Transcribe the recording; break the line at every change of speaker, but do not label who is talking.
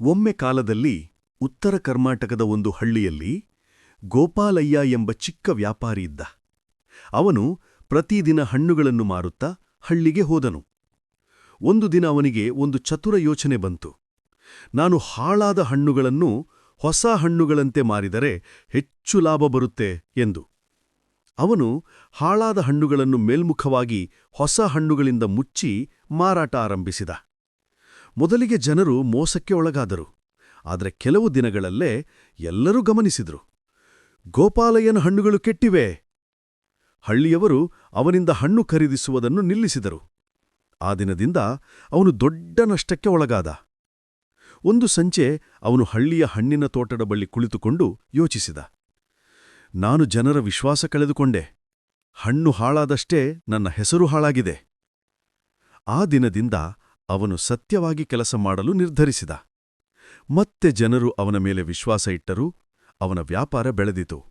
ಒಮ್ಮೆ ಕಾಲದಲ್ಲಿ ಉತ್ತರ ಕರ್ನಾಟಕದ ಒಂದು ಹಳ್ಳಿಯಲ್ಲಿ ಗೋಪಾಲಯ್ಯ ಎಂಬ ಚಿಕ್ಕ ವ್ಯಾಪಾರಿ ಇದ್ದ. ಅವನು ಪ್ರತಿದಿನ ಹಣ್ಣುಗಳನ್ನು ಮಾರುತ್ತಾ ಹಳ್ಳಿಗೆ ಹೋದನು. ಒಂದು ದಿನ ಅವನಿಗೆ ಒಂದು ಚತುರ ಯೋಚನೆ ಬಂತು. ನಾನು ಹಾಳಾದ ಹಣ್ಣುಗಳನ್ನು ಹೊಸ ಹಣ್ಣುಗಳಂತೆ ಮಾರಿದರೆ ಹೆಚ್ಚು ಲಾಭ ಬರುತ್ತೆ ಎಂದು. ಅವನು ಹಾಳಾದ ಹಣ್ಣುಗಳನ್ನು ಮೇಲ್ಮುಖವಾಗಿ ಹೊಸ ಹಣ್ಣುಗಳಿಂದ ಮುಚ್ಚಿ ಮಾರಾಟ ಆರಂಭಿಸಿದ. ಮೊದಲಿಗೆ ಜನರು ಮೋಸಕ್ಕೆ ಒಳಗಾದರು. ಆದರೆ ಕೆಲವು ದಿನಗಳಲ್ಲೇ ಎಲ್ಲರೂ ಗಮನಿಸಿದರು. ಗೋಪಾಲಯ್ಯನ ಹಣ್ಣುಗಳು ಕೆಟ್ಟಿವೆ. ಹಳ್ಳಿಯವರು ಅವನಿಂದ ಹಣ್ಣು ಖರೀದಿಸುವುದನ್ನು ನಿಲ್ಲಿಸಿದರು. ಆ ದಿನದಿಂದ ಅವನು ದೊಡ್ಡ ನಷ್ಟಕ್ಕೆ ಒಳಗಾದ. ಒಂದು ಸಂಜೆ ಅವನು ಹಳ್ಳಿಯ ಹಣ್ಣಿನ ತೋಟದ ಬಳಿ ಕುಳಿತುಕೊಂಡು ಯೋಚಿಸಿದ. ನಾನು ಜನರ ವಿಶ್ವಾಸ ಕಳೆದುಕೊಂಡೆ. ಹಣ್ಣು ಹಾಳಾದಷ್ಟೇ ನನ್ನ ಹೆಸರು ಹಾಳಾಗಿದೆ. ಆ ದಿನದಿಂದ ಅವನು ಸತ್ಯವಾಗಿ ಕೆಲಸ ಮಾಡಲು ನಿರ್ಧರಿಸಿದ. ಮತ್ತೆ ಜನರು ಅವನ ಮೇಲೆ ವಿಶ್ವಾಸ ಇಟ್ಟರು ಅವನ ವ್ಯಾಪಾರ ಬೆಳೆದಿತು.